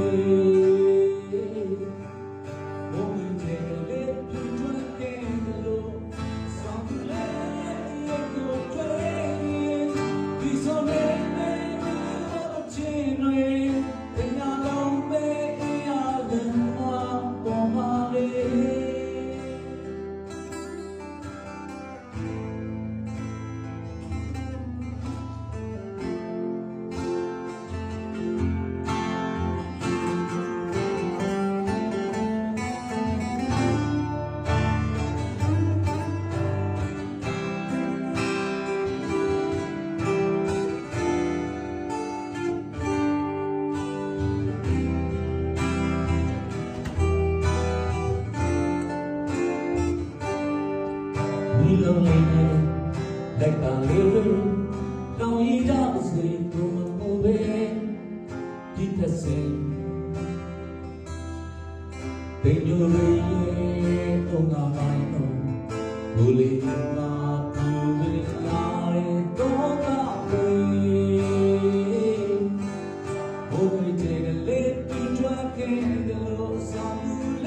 you. လုံးနဲ့လက်ခံလေးတောင်းရကြစေဘုံဘုံပဲဒီသစင်ပင်ညိုလေးရဲ့တုံနာပိုင်းတော့ဘူလေးမှာဘူလေးလာရဲ့တော့ကလေးဘုံတွေလေးပြီးကြွခဲ့တယ်လို့ဆောင်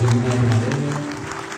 何だろう